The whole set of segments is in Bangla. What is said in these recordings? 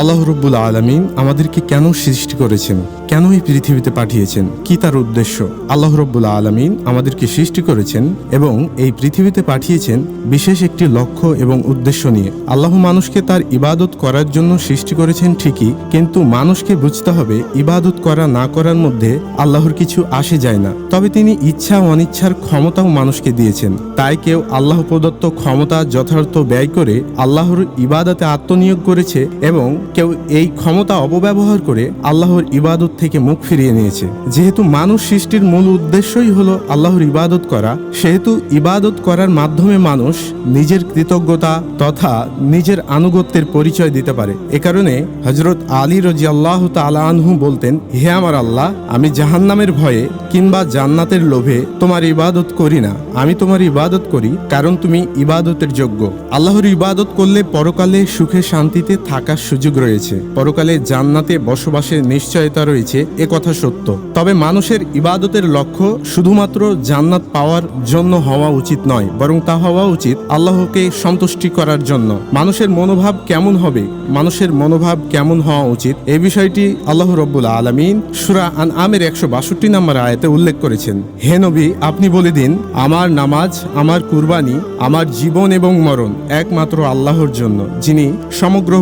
আল্লাহ রব্বুল আলমিন আমাদেরকে কেন সৃষ্টি করেছেন? কেন এই পৃথিবীতে পাঠিয়েছেন? কি তার উদ্দেশ্য? আল্লাহ রব্বুল আলমিন আমাদেরকে সৃষ্টি করেছেন এবং এই পৃথিবীতে পাঠিয়েছেন বিশেষ একটি লক্ষ্য এবং উদ্দেশ্য নিয়ে। আল্লাহ মানুষকে তার ইবাদত করার জন্য সৃষ্টি করেছেন ঠিকই, কিন্তু মানুষকে বুঝতে হবে ইবাদত করা না করার মধ্যে আল্লাহর কিছু আসে যায় না। তবে তিনি ইচ্ছা অনিচ্ছার ক্ষমতাও মানুষকে দিয়েছেন। তাই কেউ আল্লাহ প্রদত্ত ক্ষমতা যথার্থ ব্যয় করে আল্লাহর ইবাদতে আত্মনিয়োগ করেছে এবং কেউ এই ক্ষমতা অপব্যবহার করে আল্লাহর ইবাদত থেকে মুখ ফিরিয়ে নিয়েছে। যেহেতু মানুষ সৃষ্টির মূল উদ্দেশ্যই হলো আল্লাহর ইবাদত করা, সেহেতু ইবাদত করার মাধ্যমে মানুষ নিজের কৃতজ্ঞতা তথা নিজের আনুগত্যের পরিচয় দিতে পারে। এ কারণে হজরত আলী রাজি আল্লাহ আনহু বলতেন, হে আমার আল্লাহ, আমি জাহান্নামের ভয়ে কিংবা জান্নাতের লোভে তোমার ইবাদত করি না। আমি তোমার ইবাদত করি কারণ তুমি ইবাদতের যোগ্য। আল্লাহর ইবাদত করলে পরকালে সুখে শান্তিতে থাকার সুযোগ রয়েছে। পরকালে জান্নাতে বসবাসের নিশ্চয়তা রয়েছে, এ কথা সত্য। তবে মানুষের ইবাদতের লক্ষ্য শুধুমাত্র জান্নাত পাওয়ার জন্য হওয়া উচিত নয়, বরং তা হওয়া উচিত আল্লাহকে সন্তুষ্টি করার জন্য। মানুষের মনোভাব কেমন হবে? মানুষের মনোভাব কেমন হওয়া উচিত? এ বিষয়টি আল্লাহ রব্বুল আলমিন সুরা আন আমের একশো বাষট্টি নম্বর আয়াতে উল্লেখ করেছেন। হে নবী, আপনি বলে দিন, আমার নামাজ, আমার কুরবানি, আমার জীবন এবং মরণ একমাত্র আল্লাহর জন্য, যিনি সমগ্র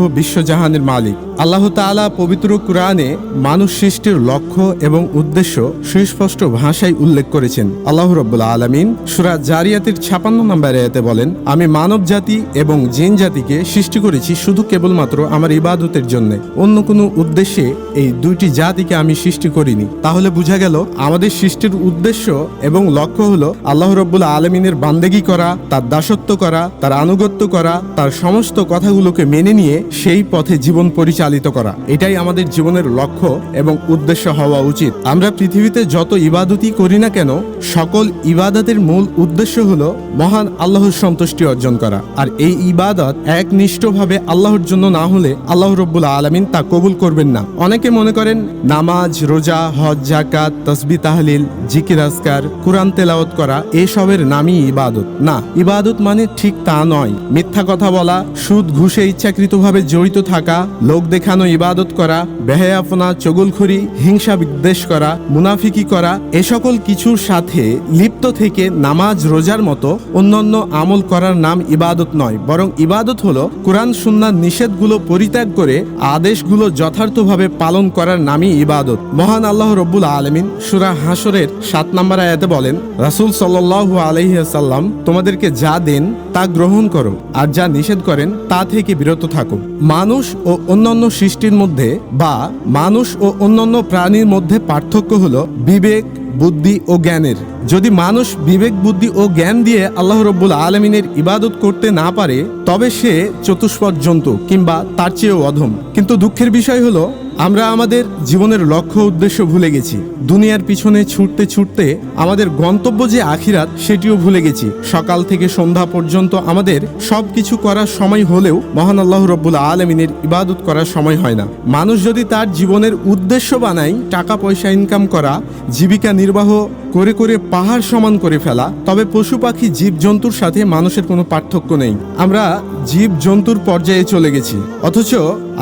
বিশ্বজাহানের মালিক। আল্লাহ তাআলা পবিত্র কোরআনে মানুষ সৃষ্টির লক্ষ্য এবং উদ্দেশ্য সুস্পষ্ট ভাষায় উল্লেখ করেছেন। আল্লাহ রব্বুল আলমিন সুরা জারিয়াতের ছাপান্ন নম্বর আয়াতে বলেন, আমি মানব জাতি এবং জিন জাতিকে সৃষ্টি করেছি শুধু কেবলমাত্র আমার ইবাদতের জন্য। অন্য কোনো উদ্দেশ্যে এই দুইটি জাতিকে আমি সৃষ্টি করিনি। তাহলে বোঝা গেল, আমাদের সৃষ্টির উদ্দেশ্য এবং লক্ষ্য হলো আল্লাহ রব্বুল আলমিনের বান্দেগি করা, তার দাসত্ব করা, তার আনুগত্য করা, তার সমস্ত কথাগুলোকে মেনে নিয়ে সেই পথে জীবন পরিচালিত করা। এটাই আমাদের জীবনের লক্ষ্য এবং উদ্দেশ্য হওয়া উচিত। আমরা পৃথিবীতে যত ইবাদতই করি না কেন, সকল ইবাদতের মূল উদ্দেশ্য হলো মহান আল্লাহর সন্তুষ্টি অর্জন করা। আর এই ইবাদত একনিষ্ঠভাবে আল্লাহর জন্য না হলে আল্লাহ রব্বুল আলমিন তা কবুল করবেন না। অনেকে মনে করেন, নামাজ, রোজা, হজ জাকাত তসবি, তাহলিল, জিকির, আজকার, কোরআন তেলাওয়াত করা এসবের নামই ইবাদত। না, ইবাদত মানে ঠিক তা নয়। মিথ্যা কথা বলা, সুদ, ঘুষে ইচ্ছাকৃতভাবে জড়িত থাকা লোক দেখানো ইবাদত করা বেহায়াফনা চগুলখুরি হিংসা বিদ্বেষ করা, মুনাফিকি করা, এ সকল কিছুর সাথে লিপ্ত থেকে নামাজ, রোজার মতো অন্যান্য আমল করার নাম ইবাদত নয়। বরং ইবাদত হলো কোরআন সুন্নার নিষেধগুলো পরিত্যাগ করে আদেশগুলো যথার্থভাবে পালন করার নামই ইবাদত। মহান আল্লাহ রব্বুল আলমিন সুরা হাসরের সাত নম্বর আয়াতে বলেন, রাসুল সাল্লাহু আলহিহাসাল্লাম তোমাদেরকে যা দেন তা গ্রহণ করো, আর যা নিষেধ করেন তা থেকে বিরত থাকো। মানুষ ও অন্যান্য সৃষ্টির মধ্যে বা মানুষ ও অন্যান্য প্রাণীর মধ্যে পার্থক্য হলো বিবেক, বুদ্ধি ও জ্ঞানের। যদি মানুষ বিবেক, বুদ্ধি ও জ্ঞান দিয়ে আল্লাহ রব্বুল আলমিনের ইবাদত করতে না পারে, তবে সে চতুষ্পদ জন্তু কিংবা তার চেয়েও অধম। কিন্তু দুঃখের বিষয় হলো আমরা আমাদের জীবনের লক্ষ্য উদ্দেশ্য ভুলে গেছি। দুনিয়ার পিছনে ছুটতে ছুটতে আমাদের গন্তব্য যে আখিরাত, সেটিও ভুলে গেছি। সকাল থেকে সন্ধ্যা পর্যন্ত আমাদের সব কিছু করার সময় হলেও মহান আল্লাহ রব্বুল আলমিনের ইবাদত করার সময় হয় না। মানুষ যদি তার জীবনের উদ্দেশ্য বানায় টাকা পয়সা ইনকাম করা, জীবিকা নির্বাহ করে করে পাহাড় সমান করে ফেলা, তবে পশু পাখি জীব জন্তুর সাথে মানুষের কোনো পার্থক্য নেই। আমরা জীব জন্তুর পর্যায়ে চলে গেছি। অথচ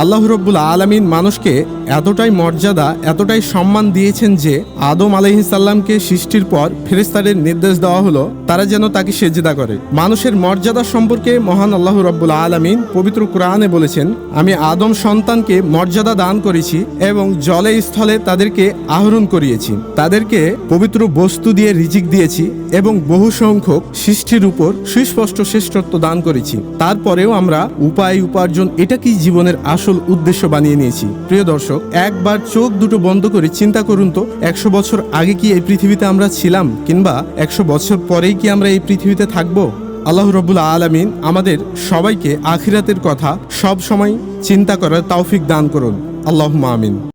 আল্লাহ রব্বুল আলমিন মানুষকে এতটাই মর্যাদা, এতটাই সম্মান দিয়েছেন যে আদম আলহিসাল্লামকে সৃষ্টির পর ফেরেস্তারের নির্দেশ দেওয়া হলো, তারা যেন তাকে সেজেদা করে। মানুষের মর্যাদা সম্পর্কে মহান আল্লাহ রব্বুল আলমিন পবিত্র কোরআনে বলেছেন, আমি আদম সন্তানকে মর্যাদা দান করেছি এবং জলে স্থলে তাদেরকে আহরণ করিয়েছি। তাদেরকে পবিত্র বস্তু দিয়ে রিজিক দিয়েছি এবং বহু সংখ্যক সৃষ্টির উপর সুস্পষ্ট শ্রেষ্ঠত্ব দান করেছি। তারপরেও আমরা উপায় উপার্জন, এটা কি জীবনের আসল উদ্দেশ্য বানিয়ে নিয়েছি। প্রিয় দর্শক, একবার চোখ দুটো বন্ধ করে চিন্তা করুন তো, একশো বছর আগে কি এই পৃথিবীতে আমরা ছিলাম, কিংবা একশো বছর পরেই কি আমরা এই পৃথিবীতে থাকব? আল্লাহ রবুল আলমিন আমাদের সবাইকে আখিরাতের কথা সব সময় চিন্তা করার তৌফিক দান করুন। আল্লাহ আমিন।